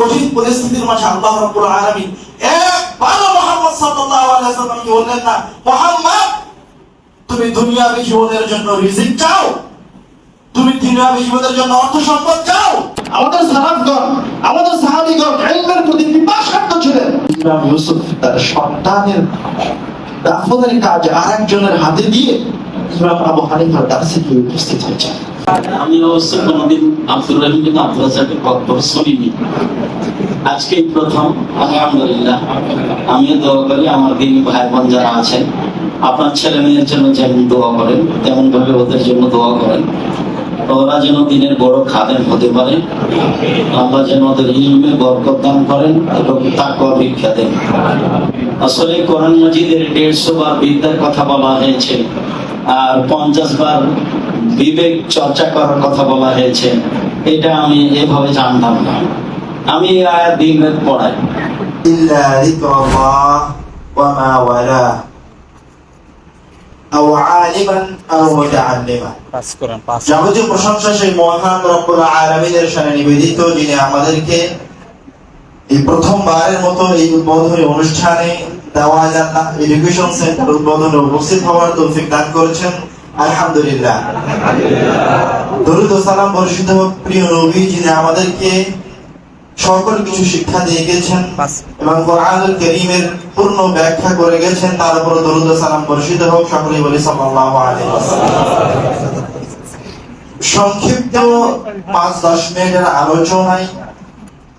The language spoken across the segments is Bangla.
কঠিন পরিস্থিতির মাঝে আল্লাহ রাব্বুল আলামিন একবারও মুহাম্মদ সাল্লাল্লাহু আলাইহি ওয়াসাল্লামকে বললেন না, মুহাম্মদ, তুমি দুনিয়াবী জীবনের জন্য রিজিক চাও? তুমি দুনিয়াবী জীবনের জন্য অর্থ সম্পদ চাও? আমাদের সাহাবগণ, আমাদের সাহাবীগণ ইলমের প্রতি পিপাসার্থ ছিলেন। ইমাম ইউসুফ তার সন্তানের দাফনের কাজ আরেকজনের হাতে দিয়ে ইমাম আবু হানিফার দার্সে গিয়ে উপস্থিত হয়েছেন। আমি অবশ্য কোনোদিন আব্দুর রহিম কিন্তু আব্দুল রাজাকের বক্তব্য শুনিনি। আজকেই প্রথম, আলহামদুলিল্লাহ। আমিও দোয়া করি, আমার দিন ভাই বোন যারা আছেন, আপনার ছেলে মেয়ের জন্য যেমন দোয়া করেন, তেমন ভাবে ওদের জন্য দোয়া করেন। ওরা যেন দিনের বড় খাদেম হতে পারে। আল্লাহ যেন ওদের ইলমে বরকত দান করেন এবং তাকওয়া ভিক্ষা দেন। আসলে কোরআন মজিদের দেড়শো বার বিদ্যার কথা বলা হয়েছে, আর পঞ্চাশ বার বিবেক চর্চা করার কথা বলা হয়েছে এটা আমি এভাবে জানতাম না আমি এই আয়াত দিন রাত পড়াই إلا ذكر الله وما والاه أو عالما أو متعلما পাস করেন পাস যাবতীয় প্রশংসা সেই মহান রব্বুল আলামিনের সামনে নিবেদিত যিনি আমাদেরকে এই প্রথমবারের মতো এই উদ্বোধনী অনুষ্ঠানে দেওয়া জান্নাত এডুকেশন সেন্টার উদ্বোধনে উপস্থিত হওয়ার তৌফিক দান করেছেন আলহামদুলিল্লাহ। দরুদ সালাম বর্ষিত প্রিয় নবী যিনি আমাদেরকে সকল কিছু শিক্ষা দিয়ে গেছেন এবং কোরআনুল কারীমের পূর্ণ ব্যাখ্যা করে গেছেন তার উপর দরুদ সালাম বর্ষিত হোক সকলেই বলি সাল্লাল্লাহু আলাইহি সংক্ষিপ্ত পাঁচ দশ মিনিটের আলোচনায়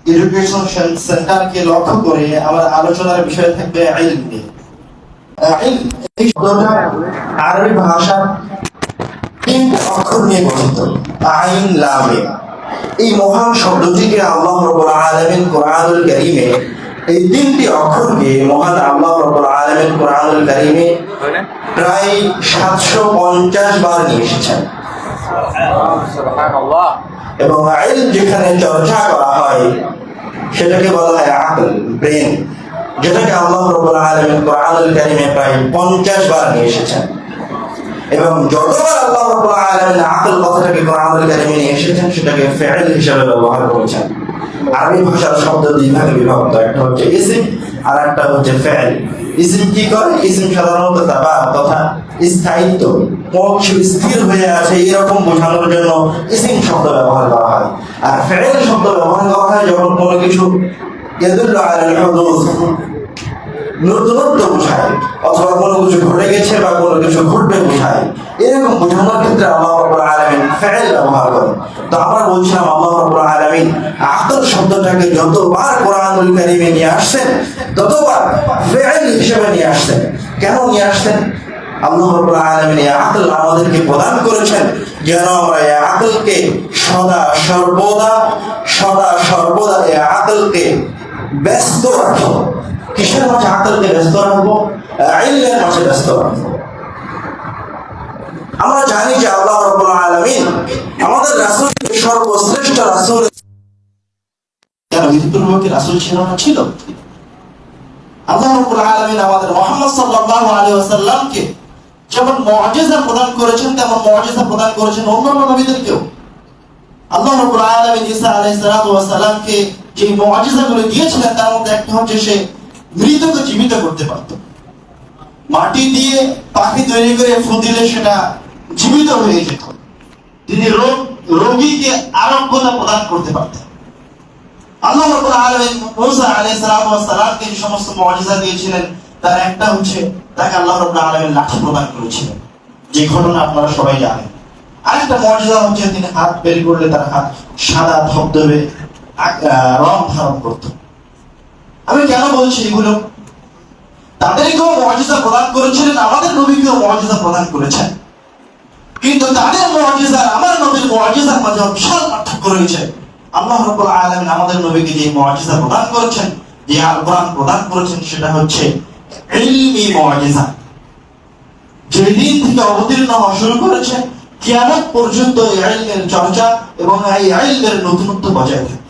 এডুকেশন সেন্টারকে লক্ষ্য করে আমার আলোচনার বিষয় থাকবে ইলম নিয়ে। আহ, ইলম, এই শব্দটা আরবি ভাষার তিনটা অক্ষর নিয়ে গঠিত আইন লামে এই মহান শব্দটিকে আল্লাহ রব্বুল আলামিন কোরআনুল কারীমে এই তিনটি অক্ষরকে মহান আল্লাহ রব্বুল আলামিন কোরআনুল কারীমে প্রায় সাতশো পঞ্চাশ বার নিয়ে এসেছেন। এবং আইল যেখানে চর্চা করা হয় সেটাকে বলা হয় আকল ব্রেন যেটাকে আল্লাহ রব্বুল আলামিন কোরআনুল কারীমে প্রায় পঞ্চাশ বার নিয়ে এসেছেন। এবং যতবার আল্লাহ কথাটাকে কোরআনুল কারীমে নিয়ে এসেছেন, সেটাকে ফি'ল হিসেবে ব্যবহার করেছেন। আরবি ভাষার শব্দ দুই ভাগে বিভক্ত, একটা হচ্ছে ইসম আর একটা হচ্ছে ফি'ল ইসম কি করে? ইসম সাধারণত তাবা তথা স্থায়িত্ব মোক্ষ স্থির হয়ে আছে এরকম বোঝানোর জন্য ইসম শব্দ ব্যবহার করা হয়। আর ফি'ল শব্দ ব্যবহার করা হয় যখন কোনো কিছু নতুনত্ব বোঝায় অথবা কোনো কিছু ঘটে গেছে বা কোনো কিছু ঘটবে বোঝায় এরকম বোঝানোর ক্ষেত্রে আল্লাহ রাব্বুল ব্যবহার করেন। তো আমরা বলছিলাম, আল্লাহ রাব্বুল শব্দটাকে যতবার নিয়ে আসছেন, ততবার হিসেবে নিয়ে আসছেন। কেন নিয়ে আসছেন? আল্লাহ রাব্বুল এই আকল আমাদেরকে প্রদান করেছেন যেন আমরা এই আকলকে সদা সর্বদা সদা সর্বদা এই আকলকে ব্যস্ত রাখি। কিসের মাঝে আকলকে ব্যস্ত রাখব আইলের মাঝে ব্যস্ত রাখব আমরা জানি যে আল্লাহ রাব্বুল আলামিন আমাদের রাসূল সর্বশ্রেষ্ঠ রাসূল কেন মৃত্যুর রাসূল ছিল। আল্লাহ রাব্বুল আলামিন আমাদের মুহাম্মদ সাল্লাল্লাহু আলাইহি ওয়াসাল্লামকে যেমন প্রদান করেছেন, তেমন মুআজিজা প্রদান করেছেন অন্যান্য নবীদেরকেও। আল্লাহ রাব্বুল আলামিন ঈসা আলাইহিস সালাতু ওয়াস সালামকে যে দিয়েছিলেন, তার মধ্যে একটা হচ্ছে সে মৃতকে জীবিত করতে পারত। মাটি দিয়ে পাখি তৈরি করে ফু দিলে সেটা জীবিত হয়ে যেত। তিনি রোগ, রোগীকে আরোগ্যতা প্রদান করতে পারতেন। আল্লাহ দিয়েছিলেন, তার একটা হচ্ছে তাকে আল্লাহ প্রদান করেছিলেন। যে ঘটনা আপনারা সবাই জানেন। আরেকটা হচ্ছে তিনি হাত বের করলে তার হাত সাদা রং ধারণ করত। আমি কেন বলছি এগুলো তাদেরকেও মর্যাদা প্রদান করেছিলেন আমাদের নবীকেও মর্যাদা প্রদান করেছেন। কিন্তু তাদের মর্যাদা আমার নবীর মর্যাদার মাঝে বিশাল পার্থক্য রয়েছে। আল্লাহ রাব্বুল আলামিন আমাদের নবীকে যে মর্যাদা প্রদান করেছেন, যে আল কোরআন প্রদান করেছেন, সেটা হচ্ছে ইলমি মর্যাদা যেদিন থেকে অবতীর্ণ হওয়া শুরু করেছে, কিয়ামত পর্যন্ত এই আইলের চর্চা এবং এই আইলের নতুনত্ব বজায় থাকবে।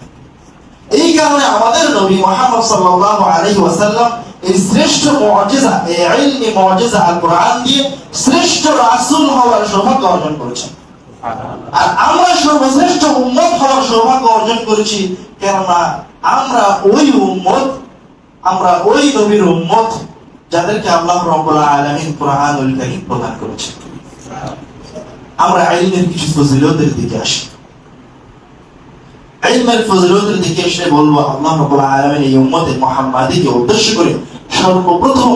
এই কারণে আমাদের নবী মুহাম্মদ সাল্লাল্লাহু আলাইহি ওয়াসাল্লাম এই শ্রেষ্ঠ মুআজিজা এই ইলমি মুআজিজা আল কোরআন দিয়ে শ্রেষ্ঠ রাসূল হওয়ার সৌভাগ্য অর্জন করেছেন। আর আমরা সর্বশ্রেষ্ঠ উম্মত হওয়ার সৌভাগ্য অর্জন করেছি কেননা আমরা ওই উম্মত, আমরা ওই নবীর উম্মত যাদেরকে আল্লাহ রাব্বুল আলামিন কোরআনুল কারীম প্রদান করেছেন। আমরা ইলমের কিছু ফজিলতের দিকে আসি। দিকে বলব, আল্লাহ আলামিন এই উম্মতে মুহাম্মাদিকে উদ্দেশ্য করে সর্বপ্রথম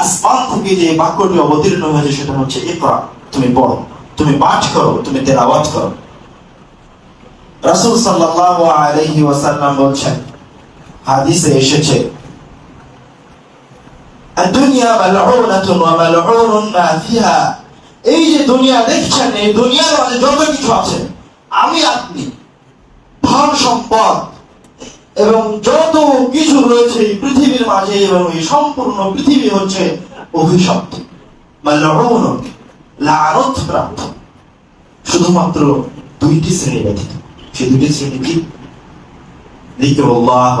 আসমান থেকে যে বাক্যটি অবতীর্ণ হয়েছে সেটা হচ্ছে ইকরা। তুমি পড়ো, তুমি পাঠ করো, তুমি তেলাওয়াত করো। রাসূল সাল্লাল্লাহু আলাইহি ওয়াসাল্লাম বলছেন, হাদিসে এসেছে দুনিয়া মালউনাতুন ওয়া মালউনুন মা ফিহা। এই যে দুনিয়া দেখছেন, এই দুনিয়ার মধ্যে যত কিছু আছে, আমি আপনি ধন সম্পদ এবং যত কিছু রয়েছে পৃথিবীর মাঝে এবং এই সম্পূর্ণ পৃথিবী হচ্ছে অভিশপ্ত মালউন লানত প্রাপ্ত। শুধুমাত্র দুইটি শ্রেণি ব্যতীত। সেই দুইটি শ্রেণি কি? আল্লাহ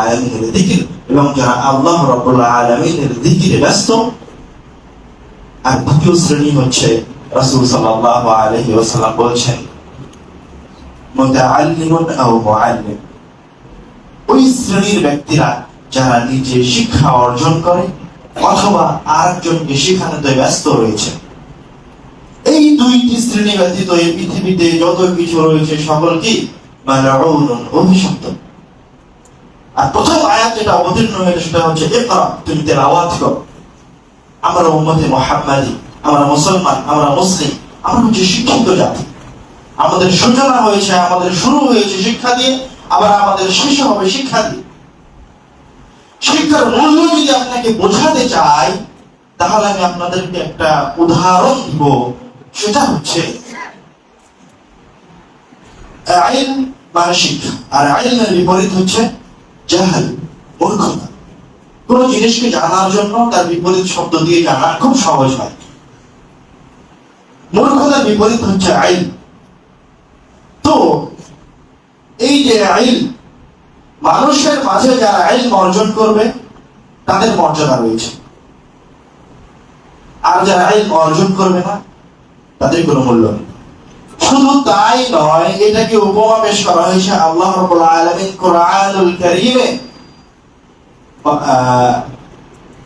আলামিনের এবং যারা আল্লাহ আলামিনের ব্যস্ত, আর দ্বিতীয় শ্রেণি হচ্ছে রাসূল আলাইহি ওয়াসাল্লাম বলছেন মুতাআল্লিমুন আও মুআল্লিম। ওই শ্রেণির ব্যক্তিরা যারা নিজে শিক্ষা অর্জন করে অথবা আরেকজনকে শেখানোতে ব্যস্ত রয়েছে। এই দুইটি শ্রেণি ব্যতীত এই পৃথিবীতে যত কিছু রয়েছে সকল কি অভিশপ্ত। আর প্রথম আয়াত যেটা অবতীর্ণ হয়েছে সেটা হচ্ছে ইকরা, তুমি তেলাওয়াত করো। আমরা আমরা মুসলমান, আমরা মুসলিম, আমরা হচ্ছে শিক্ষিত জাতি। আমাদের সূচনা হয়েছে, আমাদের শুরু হয়েছে শিক্ষা দিয়ে, আবার আমাদের শেষ হবে শিক্ষা দিয়ে। শিক্ষার মূল্য যদি আপনাকে বোঝাতে চাই, তাহলে আমি আপনাদেরকে একটা উদাহরণ দিব। সেটা হচ্ছে, আইন মানে শিক্ষা, আর আইনের বিপরীত হচ্ছে জাহাল, মূর্খতা। কোন জিনিসকে জানার জন্য তার বিপরীত শব্দ দিয়ে জানা খুব সহজ হয়। মূর্খতার বিপরীত হচ্ছে আইন। তো এই যে আইন মানুষের মাঝে যারা আইন অর্জন করবে, তাদের মর্যাদা রয়েছে। আর যারা আইন অর্জন করবে না, তাদের কোনো মূল্য নেই। শুধু তাই নয়, এটাকে উপমা পেশ করা হয়েছে আল্লাহ রাব্বুল আলামিন কোরআনুল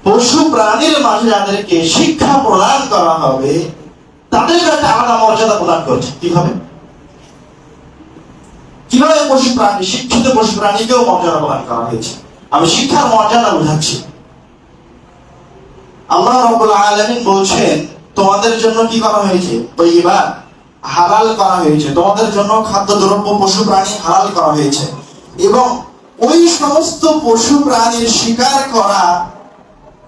পশু প্রাণীর মাঝে যাদেরকে শিক্ষা প্রদান করা হবে, তাদের কাছে আলাদা মর্যাদা প্রদান করছে। কীভাবে কীভাবে পশু প্রাণী, শিক্ষিত পশু প্রাণীকেও মর্যাদা প্রদান করা হয়েছে? আমি শিক্ষার মর্যাদা বোঝাচ্ছি। আল্লাহ রাব্বুল আলামিন বলছেন, তোমাদের জন্য কি করা হয়েছে? তৈবা হালাল করা হয়েছে। তোমাদের জন্য খাদ্যদ্রব্য, পশু প্রাণী হালাল করা হয়েছে। এবং ওই সমস্ত পশু প্রাণীর শিকার করা,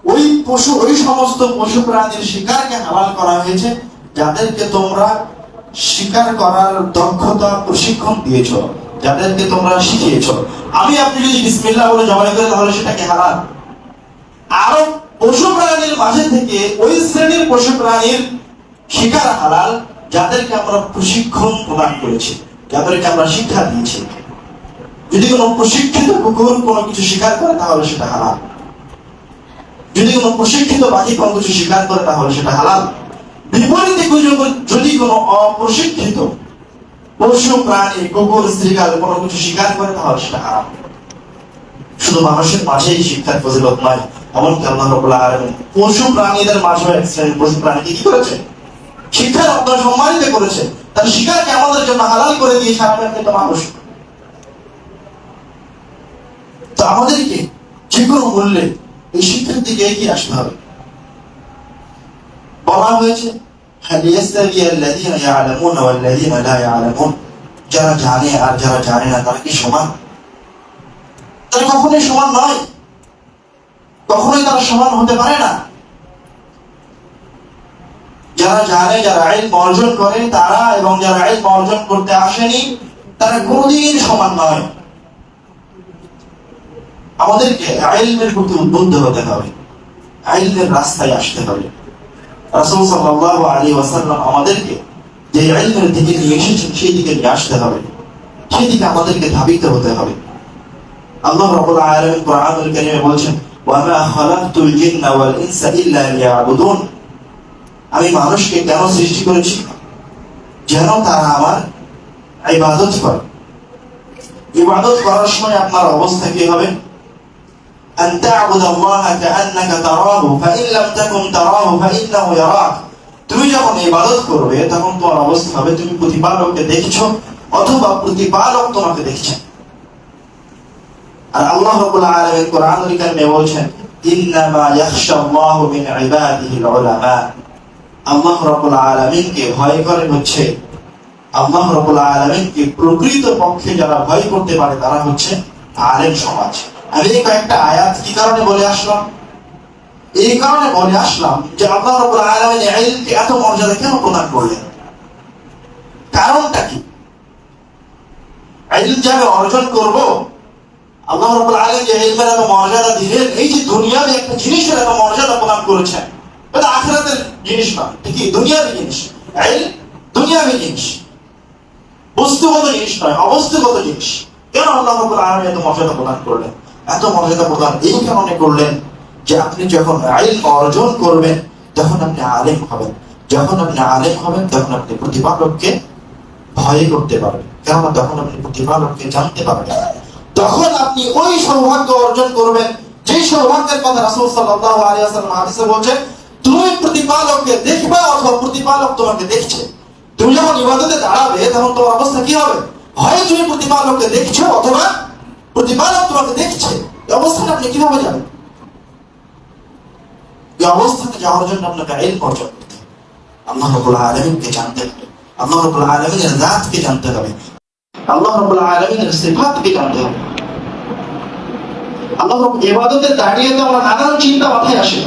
ওই পশু, ওই সমস্ত পশু প্রাণীর শিকারকে হালাল করা হয়েছে, যাদেরকে তোমরা শিকার করার দক্ষতা প্রশিক্ষণ দিয়েছ, যাদেরকে তোমরা শিখিয়েছ। আমি আপনি যদি বিসমিল্লাহ বলে জবাই করে তাহলে সেটাকে হালাল আরও পশু প্রাণীর মাঝে থেকে ওই শ্রেণির পশু প্রাণীর শিকার হালাল, যাদেরকে আমরা প্রশিক্ষণ প্রদান করেছি, যাদেরকে আমরা শিক্ষা দিয়েছি। যদি কোনো প্রশিক্ষিত কুকুর কোনো কিছু শিকার করে, তাহলে সেটা হালাল। যদি কোনো প্রশিক্ষিত বাকি কোনো কিছু শিকার করে, তাহলে সেটা হালাল। বিপরীতে যদি কোনো অপ্রশিক্ষিত পশু, প্রাণী, কুকুর শ্রীকাল কোনো কিছু শিকার করে, তাহলে সেটা হারাম। শুধু মানুষের মাঝেই শিক্ষার ফজিলত নয়, এমনকি আল্লাহ রাব্বুল আলামিন পশু, প্রাণীদের শ্রেণির পশু, প্রাণীকে কি করেছে? শিক্ষার আপনার সম্মানিত করেছে। তার শিকারকে আমাদের জন্য হালাল করে দিয়েছে আমরা কিন্তু মানুষ। তো আমাদেরকে যে কোনো মূল্যে এই শিক্ষার দিকে এগিয়ে আসতে হবে। বলা হয়েছে যারা জানে আর যারা জানে না, তারা কি সমান? তারা কখনোই সমান নয়। কখনোই তারা সমান হতে পারে না। যারা জানে, যারা আইন অর্জন করে, তারা এবং যারা আইন অর্জন করতে আসেনি, তারা কোনোদিন সমান নয়। আমাদেরকে আইলের প্রতি উদ্বুদ্ধ হতে হবে। আইলের রাস্তায় আসতে হবে। রাসূল সাল্লাল্লাহু আলাইহি ওয়াসাল্লাম আমাদেরকে যে ইলমের দিকে নিয়ে এসেছেন, সেই দিকে নিয়ে আসতে হবে। সেই দিকে আমাদেরকে ধাবিত হতে হবে। আল্লাহ রাব্বুল আলামিন কোরআনুল কারীমে বলছেন ওয়া মা খালাকতুল জিন্না ওয়াল ইনসা ইল্লা লিয়াবুদুন। আমি মানুষকে কেন সৃষ্টি করেছি? যেন তারা আমার ইবাদত করে। ইবাদত করার সময় আপনার অবস্থা কি হবে? أن تعبد الله كأنك تراه فإن لم تكن تراه فإنه يراك তুমি যখন ইবাদত করবে তখন তোমার অবস্থা হবে তুমি প্রতিপালককে দেখছো অথবা প্রতিপালক তোমাকে দেখছে আর আল্লাহ রাব্বুল আলামিন কোরআনুল কারিমে বলছেন ইন্নামা ইয়াখশাল্লাহু মিন ইবাদিহিল উলামা আল্লাহ রাব্বুল আলামিনকে ভয় করে হচ্ছে আল্লাহ রাব্বুল আলামিনকে প্রকৃত পক্ষে যারা ভয় করতে পারে তারা হচ্ছে আলেম সমাজ আমি এই কয়েকটা আয়াত কি কারণে বলে আসলাম? এই কারণে বলে আসলাম যে ইলমকে এত মর্যাদা কেন প্রদান করলেন? কারণটা কি? ইলম যে অর্জন করব, আল্লাহ আলামিন যে ইলমের এত মর্যাদা দিলেন, এই যে একটা জিনিসের এত মর্যাদা প্রদান করেছেন, এটা আখিরাতের জিনিস না কি দুনিয়াবি জিনিস? ইলম দুনিয়াবি জিনিস। বস্তুগত জিনিস নয়, অবস্তুগত জিনিস। কেন আল্লাহ রাব্বুল আলামিন এত মর্যাদা প্রদান করলেন? এত মর্যাদা প্রদান এই কারণে করলেন যে আপনি যখন ইলম অর্জন করবেন, তখন আপনি আলেম হবেন। যখন আপনি আলেম হবেন, তখন আপনি প্রতিপালককে ভয় করতে পারবেন। কেননা তখন আপনি প্রতিপালককে জানতে পারবেন তখন আপনি ওই সৌভাগ্য অর্জন করবেন, যে সৌভাগ্যের কথা রাসূল সাল্লাল্লাহু আলাইহি ওয়াসাল্লাম হাদিসে বলছেন তুমি প্রতিপালককে দেখবা অথবা প্রতিপালক তোমাকে দেখছে। তুমি যখন ইবাদতে দাঁড়াবে, তখন তোমার অবস্থা কি হবে? হয় তুমি প্রতিপালককে দেখছ অথবা প্রতিপালক তোমাকে দেখছে, এই অবস্থাটা আপনি কীভাবে যাবেন এই অবস্থাতে যাওয়ার জন্য আপনাকে ইলম অর্জন করতে আল্লাহ আলামিনকে জানতে হবে। আল্লাহ আলামিনের জানতে হবে। আল্লাহ আলামিনের জানতে হবে। আল্লাহ দাঁড়িয়ে তো আমরা নানান চিন্তা মাথায় আসে।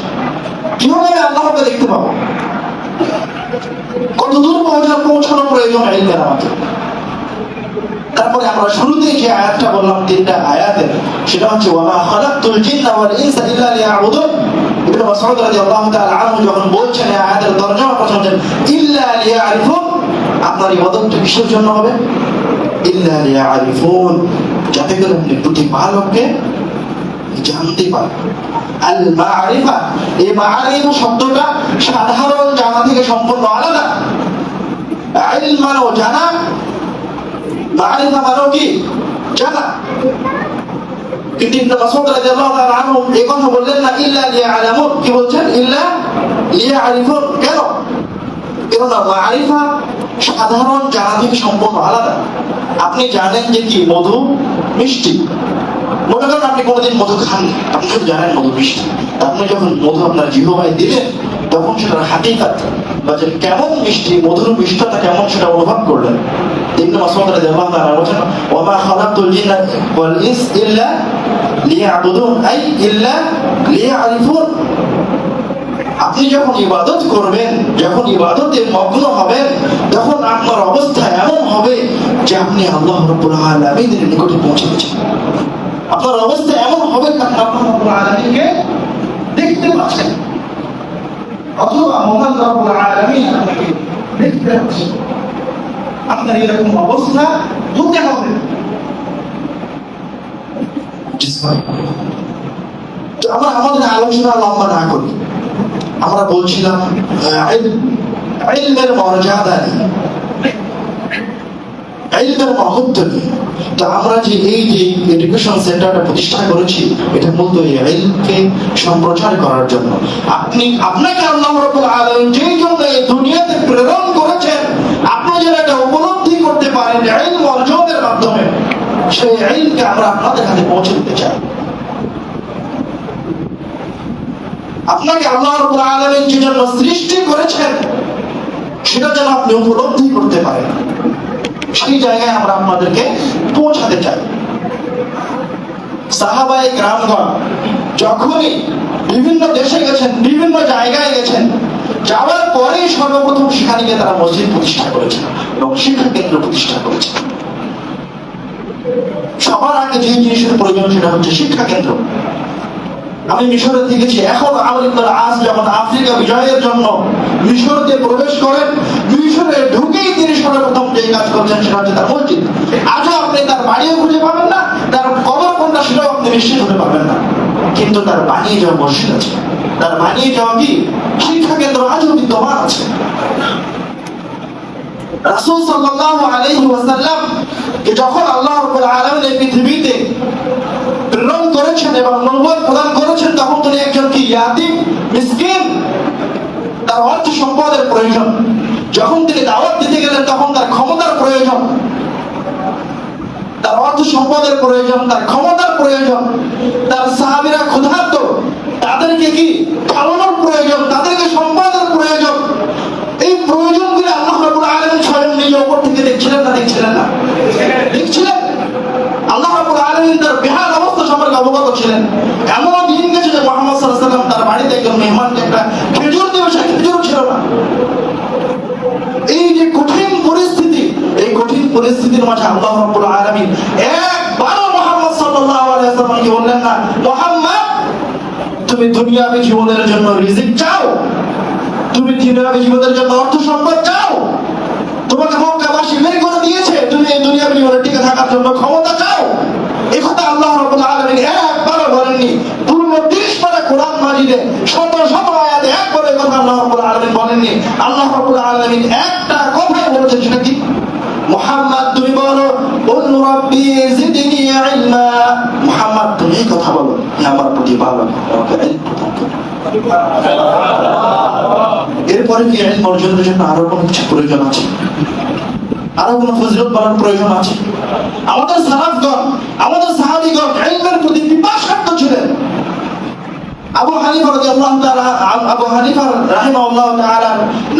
কীভাবে আমি আল্লাহকে দেখতে পাবো? কত দূর পৌঁছানো প্রয়োজন ইলমের আমাকে তারপরে আমরা শুরুতেই যে আয়াতটা বললাম, তিনটা আয়াতের, সেটা হচ্ছে, ওয়ামা খালাকতুল জিন্না ওয়াল ইনসা ইল্লা লিয়াবুদুন। ইবনে মাসউদ রাদিয়াল্লাহু তাআলা আনহু যখন বলছেন এই আয়াতের তরজমা করছেন, ইল্লা লিয়ারিফুন? আপনার ইবাদতটা কিসের জন্য হবে? ইল্লা লিয়ারিফুন। যাতে করে আপনি প্রতিপালককে জানতে পারেন। আল মারিফা, এই মারিফা শব্দটা সাধারণ জানা থেকে সম্পূর্ণ আলাদা। ইলম মানেও জানা মারিফা কিন্তু রাদিয়াল্লাহু তাআলা আনহু এই কথা বললেন না, ইল্লা কি বলছেন? ইল্লা কেন? মারিফা সাধারণ জানা থেকে সম্পূর্ণ আলাদা। আপনি জানেন যে কি মধু? মিষ্টি। মনে করেন আপনি কোনোদিন মধু খাননি। আপনি শুধু জানেন মধু মিষ্টি, আপনি যখন মধু আপনার জিহবায় দিলেন, তখন সেটার হাকিকাত বা যে কেমন মিষ্টি, মধুর মিষ্টতা কেমন সেটা অনুভব করলেন। ইবনে মাসউদ রাদিয়াল্লাহু তাআলা বলেন ওয়া খালাকতুল জিন্না ওয়াল ইনস ইল্লা লিয়াবুদুন আই, ইল্লা লিয়ারিফুন আপনি যখন ইবাদত করবেন, যখন ইবাদতে মগ্ন হবেন, তখন আপনার অবস্থা এমন হবে যে আপনি আল্লাহ রাব্বুল আলামিনের নিকটে পৌঁছে গেছেন। আপনার অবস্থা এমন হবে আপনি আল্লাহ রাব্বুল আলামিনকে দেখতে পাচ্ছেন অথবা মহান আলামিন আপনাকে দেখতে পাচ্ছেন আপনার এরকম অবস্থা হতে হবে। আমরা আমাদের আলোচনা লম্বা না করি। আমরা বলছিলাম মর্যাদা মহত্ব তো আমরা যে এই যে এডুকেশন সেন্টারটা প্রতিষ্ঠা করেছি, এটা মূলত এই ইলমকে সম্প্রচার করার জন্য। আপনি, আপনাকে আল্লাহ রাব্বুল আলামিন যেই জন্য এই দুনিয়াতে প্রেরণ করেছেন উপলব্ধি করতে অর্জনের মাধ্যমে। সেই ইলমকে আমরা আপনাদের পৌঁছে দিতে চাই। আপনাকে আল্লাহ যে জন্য সৃষ্টি করেছেন, সেটা যেন আপনি উপলব্ধি করতে পারেন। সেই জায়গায় আমরা আপনাদেরকে পৌঁছাতে চাই। সাহাবায়ে গ্রামগণ যখনই বিভিন্ন দেশে গেছেন, বিভিন্ন জায়গায় গেছেন যাওয়ার পরেই সর্বপ্রথম সেখানে গিয়ে তারা মসজিদ প্রতিষ্ঠা করেছেন এবং শিক্ষা কেন্দ্র প্রতিষ্ঠা করেছেন সবার আগে যে জিনিসের প্রয়োজন সেটা হচ্ছে শিক্ষা কেন্দ্র। আমি মিশরে দেখেছি এখন আমর ইবনুল আস যখন আফ্রিকা বিজয়ের জন্য মিশরতে প্রবেশ করেন, মিশরে ঢুকেই তিনি সর্বপ্রথম যে কাজ করছেন সেটা হচ্ছে তার মসজিদ। আজও আপনি তার বাড়িও খুঁজে পাবেন না, তার কবর কোনটা সেটাও আপনি নিশ্চিত হতে পারবেন না। কিন্তু তার বানিয়ে যাওয়া মসজিদ আছে। তার বানিয়ে যাওয়া কি? আজও বিদ্যমান আছে। রাসূল আলাইহি ওয়াসাল্লাম কে যখন আল্লাহ রাব্বুল আলামিন এই এবং নবুয়ত প্রদান করেছেন, তখন তিনি একজন কি? ইয়াতিম, মিসকিন? তার অর্থ সম্পদের প্রয়োজন। যখন তিনি দাওয়াত দিতে গেলেন, তখন তার ক্ষমতার প্রয়োজন। তার অর্থ সম্পদের প্রয়োজন, তার ক্ষমতার প্রয়োজন। তার সাহাবিরা ক্ষুধার্ত তাদেরকে কি খাওয়ানোর প্রয়োজন তাদেরকে সম্পদের প্রয়োজন এই প্রয়োজনগুলি আল্লাহ রাব্বুল আলামিন স্বয়ং নিজে উপর থেকে দেখছিলেন না দেখছিলেন না দেখছিলেন আল্লাহ রাব্বুল আলামিন তার বিহার অবস্থা সম্পর্কে অবগত ছিলেন এমন দিন গেছে যে মোহাম্মদ সাল্লাল্লাহু আলাইহি সাল্লাম তার বাড়িতে একজন মেহমানকে একটা খেজুর দেবে সে খেজুর ছিল না এই যে কঠিন পরিস্থিতি এই কঠিন পরিস্থিতির মাঝে আল্লাহ রাব্বুল আলামিন একবারও মুহাম্মদ সাল্লাল্লাহু আলাইহি ওয়াসাল্লামকে বললেন না মুহাম্মদ তুমি দুনিয়াবী জীবনের জন্য রিজিক চাও? তুমি দুনিয়াবী জীবনের জন্য অর্থ সম্পদ চাও? তোমাকে মক্কাবাসী বের করে দিয়েছে? তুমি এই দুনিয়াবী জীবনে টিকে থাকার জন্য ক্ষমতা চাও? এই কথা আল্লাহ রাব্বুল আলামিন একবারও বলেননি। পূর্ণ 30 পারা কোরআন মাজিদে শত শত আয়াতে একবার এই কথা আল্লাহ রাব্বুল আলামিন বলেননি। আল্লাহ রাব্বুল আলামিন একটা কথাই বলেছেন, সেটা কি? মুহাম্মদ, তুমি বলো মুহাম্মদ, তুমি কথা বলো আমার প্রতিপালক আমাকে এরপরে কি ইলম অর্জনের জন্য আরও কোনো কিছু প্রয়োজন আছে? আরও কোনো ফজিলত বলার প্রয়োজন আছে? আমাদের সালাফগণ আমাদের সাহাবীগণ ইলমের প্রতি পিপাসার্থ ছিলেন। আবু হানিফা রাদিয়াল্লাহু তাআলা, আবু হানিফা রাহিমাহুল্লাহ তাআলা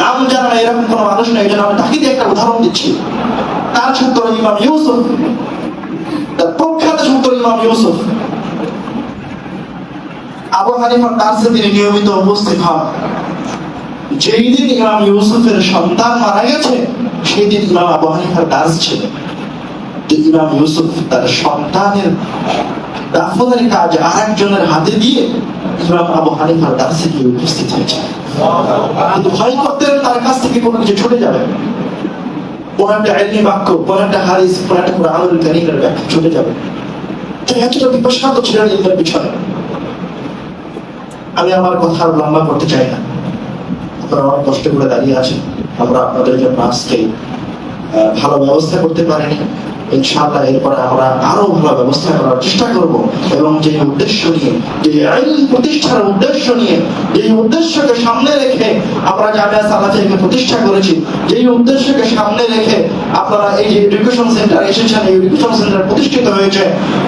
নাম জানা না এরকম কোনো মানুষ নেই যেন আমি তাকে একটা উদাহরণ দিচ্ছি। তার ছাত্র ইমাম ইউসুফ, তার প্রখ্যাত ছাত্র ইমাম ইউসুফ। আবু হানিফার কাছে তিনি নিয়মিত উপস্থিত হন। যেই দিন ইমাম ইউসুফের সন্তান মারা গেছে, সেই দিন ইমাম আবু হানিফার কাজ ছিল যে ইমাম ইউসুফ তার সন্তানের দাফনের কাজ আরেকজনের হাতে দিয়ে ইমাম আবু হানিফার কাছে গিয়ে উপস্থিত হয়েছে। কিন্তু ভয় করতেন তার কাছ থেকে কোনো কিছু ছুটে যাবে। একটা বাক্য, কোন একটা কোরআনুল কারীমের যাবে। এতটা বিপসান্ত ছিলেন আমি আমার কথা আর লম্বা করতে চাই না। আপনারা অনেক কষ্ট করে দাঁড়িয়ে আছেন। আমরা আপনাদের জন্য আজকে ভালো ব্যবস্থা করতে পারিনি। ইনশাআল্লাহ এরপরে আমরা আরও ভালো ব্যবস্থা করার চেষ্টা করব এবং যে উদ্দেশ্য নিয়ে যে প্রতিষ্ঠার উদ্দেশ্য নিয়ে যে উদ্দেশ্যকে সামনে রেখে আমরা জামিয়া সালাফিয়াকে প্রতিষ্ঠা করেছি, যেই উদ্দেশ্যকে সামনে রেখে আপনারা এই যে এডুকেশন সেন্টার এসেছেন, এই এডুকেশন সেন্টার প্রতিষ্ঠিত হয়েছে,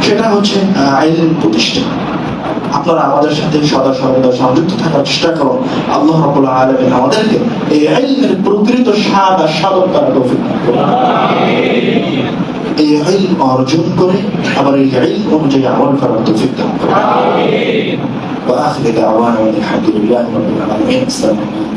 সেটা হচ্ছে আইন প্রতিষ্ঠা। আপনারা আমাদের সাথে সদা সর্বদা সংযুক্ত থাকার চেষ্টা করুন। আল্লাহ রাব্বুল আলামিন আমাদেরকে এই ইলমের প্রকৃত স্বাদ আর সাধন করার তৌফিক। এই ইলম অর্জন করে আবার এই ইলম অনুযায়ী আমল করার তৌফিক দান করুন আমিন ওয়া আখিরু দাওয়ানা আলহামদুলিল্লাহি রাব্বিল আলামিন আসসালামু আলাইকুম